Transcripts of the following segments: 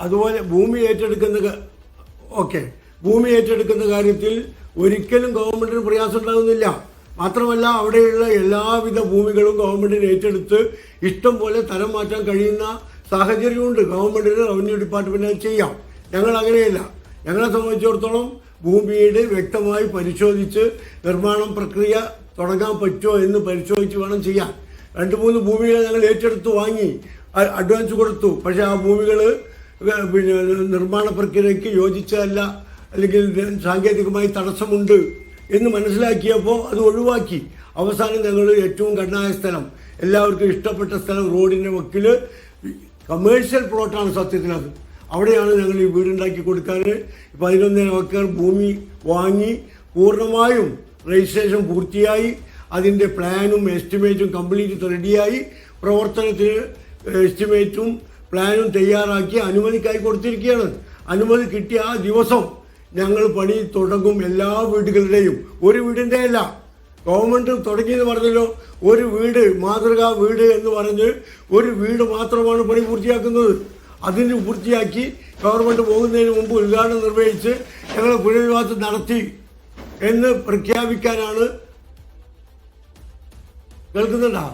അതുപോലെ ഭൂമി ഏറ്റെടുക്കുന്ന ഓക്കെ. ഭൂമി ഏറ്റെടുക്കുന്ന കാര്യത്തിൽ ഒരിക്കലും ഗവൺമെന്റിന് പ്രയാസം ഉണ്ടാകുന്നില്ല. മാത്രമല്ല അവിടെയുള്ള എല്ലാവിധ ഭൂമികളും ഗവൺമെന്റിന് ഏറ്റെടുത്ത് ഇഷ്ടം പോലെ തരം മാറ്റാൻ കഴിയുന്ന സാഹചര്യമുണ്ട്. ഗവൺമെന്റിന് റവന്യൂ ഡിപ്പാർട്ട്മെന്റ് അത് ചെയ്യാം. ഞങ്ങൾ അങ്ങനെയല്ല. ഞങ്ങളെ സംബന്ധിച്ചിടത്തോളം ഭൂമിയുടെ വ്യക്തമായി പരിശോധിച്ച് നിർമ്മാണം പ്രക്രിയ തുടങ്ങാൻ പറ്റുമോ എന്ന് പരിശോധിച്ച് വേണം ചെയ്യാൻ. രണ്ട് മൂന്ന് ഭൂമികൾ ഞങ്ങൾ ഏറ്റെടുത്ത് വാങ്ങി അഡ്വാൻസ് കൊടുത്തു. പക്ഷേ ആ ഭൂമികൾ പിന്നെ നിർമ്മാണ പ്രക്രിയയ്ക്ക് യോജിച്ചതല്ല അല്ലെങ്കിൽ സാങ്കേതികമായി തടസ്സമുണ്ട് എന്ന് മനസ്സിലാക്കിയപ്പോൾ അത് ഒഴിവാക്കി. അവസാനം ഞങ്ങൾ ഏറ്റവും കണ്ണായ സ്ഥലം എല്ലാവർക്കും ഇഷ്ടപ്പെട്ട സ്ഥലം റോഡിന്റെ വക്കിൽ കമേഴ്ഷ്യൽ പ്ലോട്ടാണ് സത്യത്തിൽ അത് അവിടെയാണ് ഞങ്ങൾ ഈ വീടുണ്ടാക്കി കൊടുക്കാൻ പതിനൊന്നര ഏക്കർ ഭൂമി വാങ്ങി പൂർണമായും രജിസ്ട്രേഷൻ പൂർത്തിയായി. അതിന്റെ പ്ലാനും എസ്റ്റിമേറ്റും കംപ്ലീറ്റ് റെഡിയായി പ്രവർത്തനത്തിന് എസ്റ്റിമേറ്റും പ്ലാനും തയ്യാറാക്കി അനുമതിക്കായി കൊടുത്തിരിക്കുകയാണ്. അനുമതി കിട്ടിയ ആ ദിവസം ഞങ്ങൾ പണി തുടങ്ങും എല്ലാ വീടുകളുടെയും. ഒരു വീടിന്റെ അല്ല ഗവൺമെന്റ് തുടങ്ങിയെന്ന് പറഞ്ഞല്ലോ. ഒരു വീട് മാതൃകാ വീട് എന്ന് പറഞ്ഞ് ഒരു വീട് മാത്രമാണ് പണി പൂർത്തിയാക്കുന്നത്. അതിന് പൂർത്തിയാക്കി ഗവൺമെന്റ് പോകുന്നതിന് മുമ്പ് ഉദ്ഘാടനം നിർവഹിച്ച് ഞങ്ങൾ പുനരധിവാസം നടത്തി എന്ന് പ്രഖ്യാപിക്കാനാണ്. കേൾക്കുന്നുണ്ടോ?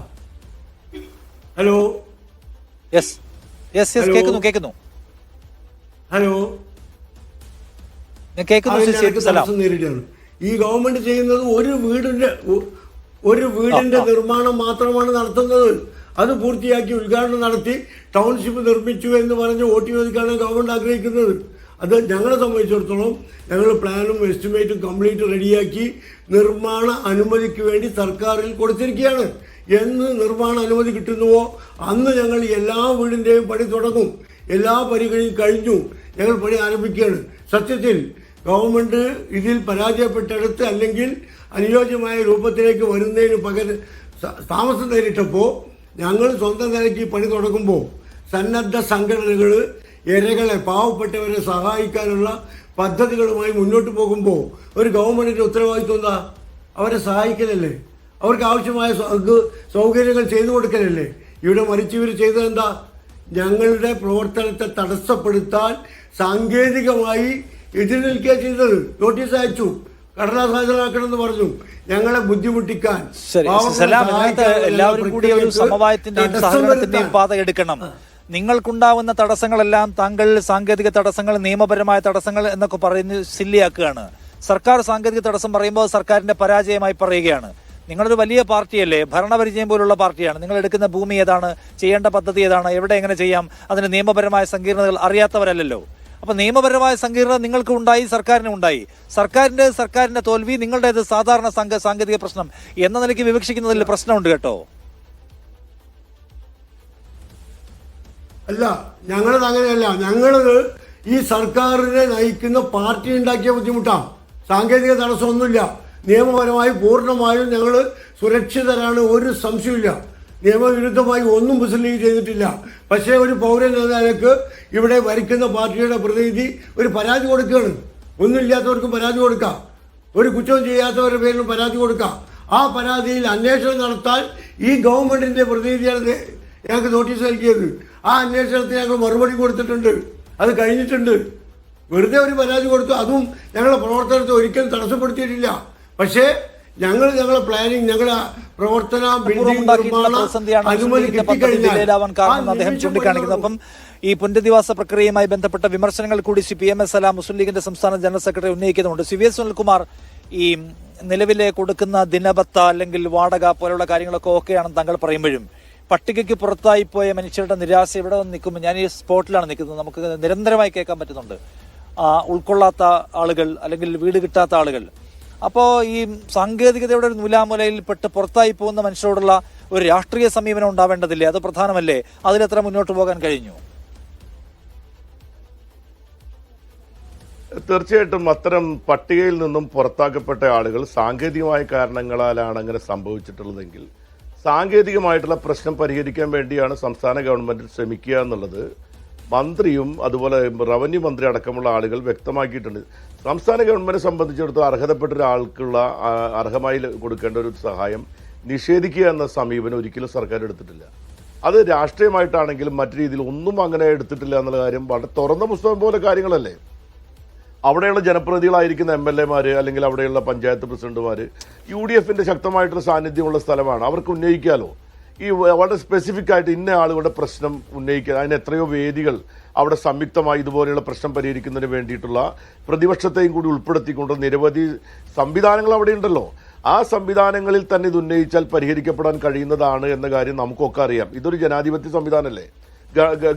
ഹലോ? Yes yes yes. കേൾക്കുന്നു കേൾക്കുന്നു ഹലോ നേരിടുകയാണ്. ഈ ഗവൺമെന്റ് ചെയ്യുന്നത് ഒരു വീടിന്റെ ഒരു വീടിന്റെ നിർമ്മാണം മാത്രമാണ് നടത്തുന്നത്. അത് പൂർത്തിയാക്കി ഉദ്ഘാടനം നടത്തി ടൗൺഷിപ്പ് നിർമ്മിച്ചു എന്ന് പറഞ്ഞ് വോട്ട് ഒതുക്കാണ് ഗവൺമെന്റ് ആഗ്രഹിക്കുന്നത്. അത് ഞങ്ങളെ സംബന്ധിച്ചിടത്തോളം ഞങ്ങൾ പ്ലാനും എസ്റ്റിമേറ്റും കംപ്ലീറ്റ് റെഡിയാക്കി നിർമ്മാണ അനുമതിക്ക് വേണ്ടി സർക്കാരിൽ കൊടുത്തിരിക്കുകയാണ്. എന്ന് നിർമ്മാണ അനുമതി കിട്ടുന്നുവോ? അന്ന് ഞങ്ങൾ എല്ലാ വീടിന്റെയും പണി തുടങ്ങും. എല്ലാ പണികളും കഴിഞ്ഞു. ഞങ്ങൾ പണി ആരംഭിക്കുകയാണ്. സത്യത്തിൽ ഗവൺമെന്റ് ഇതിൽ പരാജയപ്പെട്ടെടുത്ത് അല്ലെങ്കിൽ അനുയോജ്യമായ രൂപത്തിലേക്ക് വരുന്നതിന് പകരം താമസം നേരിട്ടപ്പോൾ ഞങ്ങൾ സ്വന്തം നിലയ്ക്ക് പണി തുടങ്ങുമ്പോൾ സന്നദ്ധ സംഘടനകൾ ഇരകളെ പാവപ്പെട്ടവരെ സഹായിക്കാനുള്ള പദ്ധതികളുമായി മുന്നോട്ട് പോകുമ്പോൾ ഒരു ഗവൺമെന്റിന്റെ ഉത്തരവാദിത്വം എന്താ? അവരെ സഹായിക്കലല്ലേ? അവർക്ക് ആവശ്യമായ സൗകര്യങ്ങൾ ചെയ്തു കൊടുക്കലല്ലേ? ഇവിടെ മരിച്ചവർ ചെയ്തത് എന്താ ഞങ്ങളുടെ പ്രവർത്തനത്തെ തടസ്സപ്പെടുത്താൻ സാങ്കേതികമായി എതിര് നിൽക്കുക ചെയ്തത്. നോട്ടീസ് അയച്ചു. കടലാസ് ഹാജരാക്കണമെന്ന് പറഞ്ഞു. ഞങ്ങളെ ബുദ്ധിമുട്ടിക്കാൻ എല്ലാവരും കൂടി ഒരു സമവായത്തിന്റെയും സഹകരണത്തിന്റെയും പാത എടുക്കണം. നിങ്ങൾക്കുണ്ടാവുന്ന തടസ്സങ്ങളെല്ലാം താങ്കൾ സാങ്കേതിക തടസ്സങ്ങൾ നിയമപരമായ തടസ്സങ്ങൾ എന്നൊക്കെ പറയുന്നത് സില്ലിയാക്കുകയാണ് സർക്കാർ സാങ്കേതിക തടസ്സം പറയുമ്പോൾ സർക്കാരിന്റെ പരാജയമായി പറയുകയാണ്. നിങ്ങളൊരു വലിയ പാർട്ടിയല്ലേ? ഭരണപരിചയം പോലുള്ള പാർട്ടിയാണ്. നിങ്ങൾ എടുക്കുന്ന ഭൂമി ഏതാണ്? ചെയ്യേണ്ട പദ്ധതി ഏതാണ്? എവിടെ എങ്ങനെ ചെയ്യാം? അതിന് നിയമപരമായ സങ്കീർണതകൾ അറിയാത്തവരല്ലല്ലോ. അപ്പൊ നിയമപരമായ സങ്കീർണത നിങ്ങൾക്ക് ഉണ്ടായി സർക്കാരിന് ഉണ്ടായി. സർക്കാരിന്റെ സർക്കാരിന്റെ തോൽവി നിങ്ങളുടേത് സാധാരണ സാങ്കേതിക പ്രശ്നം എന്ന നിലയ്ക്ക് വിവക്ഷിക്കുന്നതിൽ പ്രശ്നമുണ്ട് കേട്ടോ. അല്ല ഞങ്ങളത് അങ്ങനെയല്ല. ഞങ്ങളത് ഈ സർക്കാരിനെ നയിക്കുന്ന പാർട്ടി ഉണ്ടാക്കിയ ബുദ്ധിമുട്ടാണ്. സാങ്കേതിക തടസ്സമൊന്നുമില്ല. നിയമപരമായി പൂർണമായും ഞങ്ങൾ സുരക്ഷിതരാണ് ഒരു സംശയമില്ല നിയമവിരുദ്ധമായി ഒന്നും മുസ്ലിം ലീഗ് ചെയ്തിട്ടില്ല. പക്ഷേ ഒരു പൗരൻ എന്ന നിലയ്ക്ക് ഇവിടെ ഭരിക്കുന്ന പാർട്ടിയുടെ പ്രതിനിധി ഒരു പരാതി കൊടുക്കുകയാണ്. ഒന്നുമില്ലാത്തവർക്ക് പരാതി കൊടുക്കാം. ഒരു കുറ്റവും ചെയ്യാത്തവരുടെ പേരിലും പരാതി കൊടുക്കാം. ആ പരാതിയിൽ അന്വേഷണം നടത്താൻ ഈ ഗവൺമെന്റിന്റെ പ്രതിനിധിയാണ് ഞങ്ങൾക്ക് നോട്ടീസ് നൽകിയത്. ആ അന്വേഷണത്തിന് ഞങ്ങൾ മറുപടി കൊടുത്തിട്ടുണ്ട്. അത് കഴിഞ്ഞിട്ടുണ്ട്. വെറുതെ ഒരു പരാതി കൊടുത്തു. അതും ഞങ്ങളുടെ പ്രവർത്തനത്തെ ഒരിക്കലും തടസ്സപ്പെടുത്തിയിട്ടില്ല. പക്ഷേ ഞങ്ങൾ ഞങ്ങളെ പ്ലാനിങ് ഞങ്ങളുടെ പ്രവർത്തന ബിൽഡിംഗ് അനുമതി കാരണം അദ്ദേഹം അപ്പം ഈ പുനരധിവാസ പ്രക്രിയയുമായി ബന്ധപ്പെട്ട വിമർശനങ്ങൾ കൂടി സി പി എം എസ് അല മുസ്ലിം ലീഗിന്റെ സംസ്ഥാന ജനറൽ സെക്രട്ടറി ഉന്നയിക്കുന്നുണ്ട്. സി വി എസ് സുനിൽകുമാർ ഈ നിലവിലെ കൊടുക്കുന്ന ദിനബത്ത അല്ലെങ്കിൽ വാടക പോലുള്ള കാര്യങ്ങളൊക്കെ ഓക്കെയാണെന്ന് താങ്കൾ പറയുമ്പോഴും പട്ടികയ്ക്ക് പുറത്തായി പോയ മനുഷ്യരുടെ നിരാശ ഇവിടെ വന്ന് നിൽക്കുമ്പോൾ ഞാൻ ഈ സ്പോട്ടിലാണ് നിൽക്കുന്നത്. നമുക്ക് നിരന്തരമായി കേൾക്കാൻ പറ്റുന്നുണ്ട്. ഉൾക്കൊള്ളാത്ത ആളുകൾ അല്ലെങ്കിൽ വീട് കിട്ടാത്ത ആളുകൾ അപ്പോൾ ഈ സാങ്കേതികതയുടെ ഒരു നൂലാമുലയിൽ പെട്ട് പുറത്തായി പോകുന്ന മനുഷ്യരോടുള്ള ഒരു രാഷ്ട്രീയ സമീപനം ഉണ്ടാവേണ്ടതില്ലേ? അത് പ്രധാനമല്ലേ? അതിലെത്ര മുന്നോട്ട് പോകാൻ കഴിഞ്ഞു? തീർച്ചയായിട്ടും അത്തരം പട്ടികയിൽ നിന്നും പുറത്താക്കപ്പെട്ട ആളുകൾ സാങ്കേതികമായ കാരണങ്ങളാലാണ് അങ്ങനെ സംഭവിച്ചിട്ടുള്ളതെങ്കിൽ സാങ്കേതികമായിട്ടുള്ള പ്രശ്നം പരിഹരിക്കാൻ വേണ്ടിയാണ് സംസ്ഥാന ഗവൺമെന്റ് ശ്രമിക്കുക എന്നുള്ളത്. മന്ത്രിയും അതുപോലെ റവന്യൂ മന്ത്രി അടക്കമുള്ള ആളുകൾ വ്യക്തമാക്കിയിട്ടുണ്ട്. സംസ്ഥാന ഗവൺമെന്റ് സംബന്ധിച്ചിടത്തോളം അർഹതപ്പെട്ട ഒരാൾക്കുള്ള അർഹമായി കൊടുക്കേണ്ട ഒരു സഹായം നിഷേധിക്കുക എന്ന സമീപനം ഒരിക്കലും സർക്കാർ എടുത്തിട്ടില്ല. അത് രാഷ്ട്രീയമായിട്ടാണെങ്കിലും മറ്റു രീതിയിൽ ഒന്നും അങ്ങനെ എടുത്തിട്ടില്ല എന്നുള്ള കാര്യം വളരെ തുറന്ന പുസ്തകം പോലെ കാര്യങ്ങളല്ലേ? അവിടെയുള്ള ജനപ്രതിനിധികളായിരിക്കുന്ന എം എൽ എമാർ അല്ലെങ്കിൽ അവിടെയുള്ള പഞ്ചായത്ത് പ്രസിഡന്റുമാർ യു ഡി എഫിന്റെ ശക്തമായിട്ടുള്ള സാന്നിധ്യമുള്ള സ്ഥലമാണ്. അവർക്ക് ഉന്നയിക്കാലോ? ഈ വളരെ സ്പെസിഫിക് ആയിട്ട് ഇന്ന ആളുകളുടെ പ്രശ്നം ഉന്നയിക്കുക അതിന് എത്രയോ വേദികൾ അവിടെ സംയുക്തമായി ഇതുപോലെയുള്ള പ്രശ്നം പരിഹരിക്കുന്നതിന് വേണ്ടിയിട്ടുള്ള പ്രതിപക്ഷത്തെയും കൂടി ഉൾപ്പെടുത്തിക്കൊണ്ട് നിരവധി സംവിധാനങ്ങൾ അവിടെ ഉണ്ടല്ലോ. ആ സംവിധാനങ്ങളിൽ തന്നെ ഇത് ഉന്നയിച്ചാൽ പരിഹരിക്കപ്പെടാൻ കഴിയുന്നതാണ് എന്ന കാര്യം നമുക്കൊക്കെ അറിയാം. ഇതൊരു ജനാധിപത്യ സംവിധാനമല്ലേ?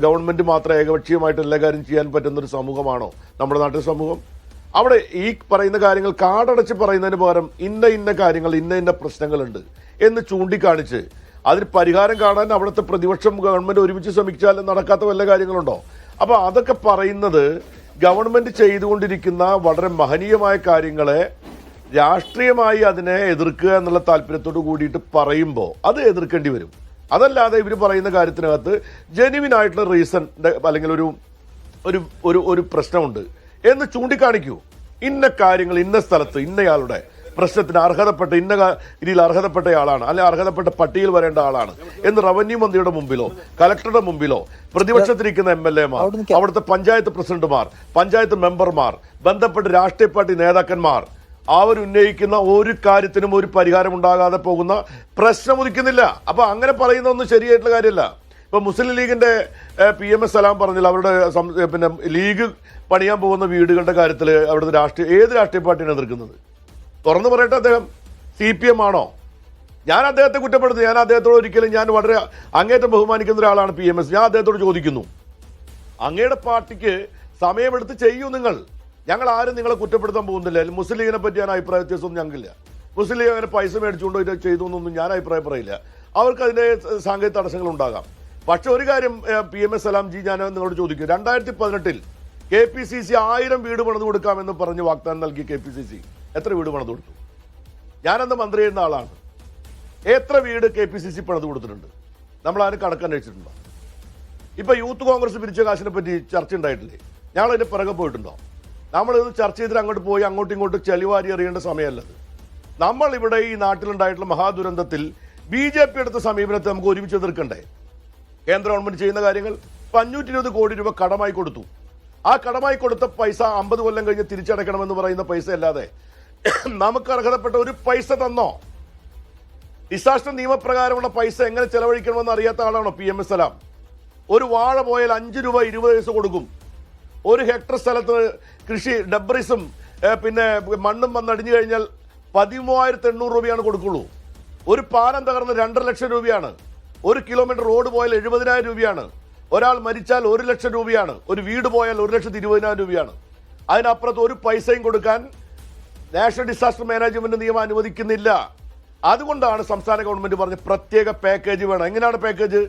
ഗവൺമെന്റ് മാത്രം ഏകപക്ഷീയമായിട്ട് എല്ലാ കാര്യം ചെയ്യാൻ പറ്റുന്ന ഒരു സമൂഹമാണോ നമ്മുടെ നാട്ടിലെ സമൂഹം? അവിടെ ഈ പറയുന്ന കാര്യങ്ങൾ കാടടച്ച് പറയുന്നതിന് പകരം ഇന്ന ഇന്ന കാര്യങ്ങൾ ഇന്ന ഇന്ന പ്രശ്നങ്ങളുണ്ട് എന്ന് ചൂണ്ടിക്കാണിച്ച് അതിന് പരിഹാരം കാണാൻ അവിടുത്തെ പ്രതിപക്ഷം ഗവൺമെന്റ് ഒരുമിച്ച് ശ്രമിച്ചാൽ നടക്കാത്ത വല്ല കാര്യങ്ങളുണ്ടോ? അപ്പൊ അതൊക്കെ പറയുന്നത് ഗവൺമെന്റ് ചെയ്തുകൊണ്ടിരിക്കുന്ന വളരെ മഹനീയമായ കാര്യങ്ങളെ രാഷ്ട്രീയമായി അതിനെ എതിർക്കുക എന്നുള്ള താല്പര്യത്തോട് കൂടിയിട്ട് പറയുമ്പോൾ അത് എതിർക്കേണ്ടി വരും. അതല്ലാതെ ഇവർ പറയുന്ന കാര്യത്തിനകത്ത് ജെനുവിൻ ആയിട്ടുള്ള റീസൺ അല്ലെങ്കിൽ ഒരു ഒരു ഒരു ഒരു പ്രശ്നമുണ്ട്. എന്ന് ചൂണ്ടിക്കാണിക്കൂ. ഇന്ന കാര്യങ്ങൾ ഇന്ന സ്ഥലത്ത് ഇന്നയാളുടെ പ്രശ്നത്തിന് അർഹതപ്പെട്ട ഇന്ന ഇതിൽ രീതിയിൽ അർഹതപ്പെട്ട ആളാണ്. അല്ലെ അർഹതപ്പെട്ട പട്ടികയിൽ വരേണ്ട ആളാണ്. എന്ന് റവന്യൂ മന്ത്രിയുടെ മുമ്പിലോ കലക്ടറുടെ മുമ്പിലോ പ്രതിപക്ഷത്തിരിക്കുന്ന എം എൽ എമാർ മാർ അവിടുത്തെ പഞ്ചായത്ത് പ്രസിഡന്റുമാർ പഞ്ചായത്ത് മെമ്പർമാർ ബന്ധപ്പെട്ട രാഷ്ട്രീയ പാർട്ടി നേതാക്കന്മാർ അവർ ഉന്നയിക്കുന്ന ഒരു കാര്യത്തിനും ഒരു പരിഹാരം ഉണ്ടാകാതെ പോകുന്ന പ്രശ്നം ഉദിക്കുന്നില്ല. അപ്പൊ അങ്ങനെ പറയുന്നൊന്നും ശരിയായിട്ടുള്ള കാര്യമല്ല. ഇപ്പൊ മുസ്ലിം ലീഗിന്റെ പി എം എസ് സലാം പറഞ്ഞില്ല അവരുടെ പിന്നെ ലീഗ് പണിയാൻ പോകുന്ന വീടുകളുടെ കാര്യത്തിൽ അവിടുത്തെ രാഷ്ട്രീയ ഏത് രാഷ്ട്രീയ പാർട്ടിയാണ് എതിർക്കുന്നത്? തുറന്നു പറയട്ടെ അദ്ദേഹം സി പി എം ആണോ? ഞാൻ അദ്ദേഹത്തെ കുറ്റപ്പെടുത്തുന്നു ഞാൻ അദ്ദേഹത്തോട് ഒരിക്കലും ഞാൻ വളരെ അങ്ങേറ്റം ബഹുമാനിക്കുന്ന ഒരാളാണ് പി എം എസ് ഞാൻ അദ്ദേഹത്തോട് ചോദിക്കുന്നു അങ്ങയുടെ പാർട്ടിക്ക് സമയമെടുത്ത് ചെയ്യൂ നിങ്ങൾ. ഞങ്ങൾ ആരും നിങ്ങളെ കുറ്റപ്പെടുത്താൻ പോകുന്നില്ല. മുസ്ലിം ലീഗിനെ പറ്റി ഞാൻ അഭിപ്രായ വ്യത്യാസമൊന്നും ഞങ്ങൾക്കില്ല. മുസ്ലിം ലീഗ് അങ്ങനെ പൈസ മേടിച്ചുകൊണ്ടോ ഇത് ചെയ്തു എന്നൊന്നും ഞാൻ അഭിപ്രായം പറയില്ല. അവർക്ക് അതിന്റെ സാങ്കേതിക തടസ്സങ്ങൾ ഉണ്ടാകാം. പക്ഷെ ഒരു കാര്യം P M S Salam ji ഞാൻ നിങ്ങളോട് ചോദിക്കും. രണ്ടായിരത്തി പതിനെട്ടിൽ കെ പി സി സി ആയിരം വീട് പണിത് കൊടുക്കാമെന്ന് പറഞ്ഞ് വാഗ്ദാനം നൽകി കെ പി സി സി എത്ര വീട് പണിത് കൊടുത്തു? ഞാനന്ന് മന്ത്രി ചെയ്യുന്ന ആളാണ്. എത്ര വീട് കെ പി സി സി പണിത് കൊടുത്തിട്ടുണ്ട്? നമ്മൾ ആരും കണക്കന്വേഷിച്ചിട്ടുണ്ടോ ഇപ്പൊ യൂത്ത് കോൺഗ്രസ് പിരിച്ച കാശിനെ പറ്റി ചർച്ച ഉണ്ടായിട്ടില്ലേ? ഞങ്ങൾ അതിന്റെ പിറകെ പോയിട്ടുണ്ടോ? നമ്മൾ ഇത് ചർച്ച ചെയ്തിട്ട് അങ്ങോട്ട് പോയി അങ്ങോട്ടും ഇങ്ങോട്ടും ചെളിവാരി എറിയേണ്ട സമയമല്ലത്. നമ്മൾ ഇവിടെ ഈ നാട്ടിലുണ്ടായിട്ടുള്ള മഹാദുരന്തത്തിൽ ബി ജെ പി എടുത്ത സമീപനത്തെ നമുക്ക് ഒരുമിച്ച് എതിർക്കണ്ടേ? കേന്ദ്ര ഗവൺമെന്റ് ചെയ്യുന്ന കാര്യങ്ങൾ ഇപ്പൊ അഞ്ഞൂറ്റി ഇരുപത് കോടി രൂപ കടമായി കൊടുത്തു. ആ കടമായി കൊടുത്ത പൈസ അമ്പത് കൊല്ലം കഴിഞ്ഞ് തിരിച്ചടയ്ക്കണമെന്ന് പറയുന്ന പൈസ അല്ലാതെ നമുക്ക് അർഹതപ്പെട്ട ഒരു പൈസ തന്നോ? ഡിസാസ്റ്റർ നിയമപ്രകാരമുള്ള പൈസ എങ്ങനെ ചെലവഴിക്കണമെന്ന് അറിയാത്ത ആളാണോ പി എം എസ് സലാം? ഒരു വാഴ പോയാൽ അഞ്ച് രൂപ ഇരുപത് പൈസ കൊടുക്കും. ഒരു ഹെക്ടർ സ്ഥലത്ത് കൃഷി ഡബ്രിസും പിന്നെ മണ്ണും വന്നടിഞ്ഞു കഴിഞ്ഞാൽ പതിമൂവായിരത്തി എണ്ണൂറ് രൂപയാണ് കൊടുക്കുള്ളൂ. ഒരു പാലം തകർന്ന് രണ്ടര ലക്ഷം രൂപയാണ്. ഒരു കിലോമീറ്റർ റോഡ് പോയാൽ എഴുപതിനായിരം രൂപയാണ്. ഒരാൾ മരിച്ചാൽ ഒരു ലക്ഷം രൂപയാണ്. ഒരു വീട് പോയാൽ ഒരു ലക്ഷത്തി ഇരുപതിനായിരം രൂപയാണ്. അതിനപ്പുറത്ത് ഒരു പൈസയും കൊടുക്കാൻ നാഷണൽ ഡിസാസ്റ്റർ മാനേജ്മെന്റ് നിയമം അനുവദിക്കുന്നില്ല. അതുകൊണ്ടാണ് സംസ്ഥാന ഗവൺമെന്റ് പറഞ്ഞ പ്രത്യേക പാക്കേജ് വേണം. എങ്ങനെയാണ് പാക്കേജ്?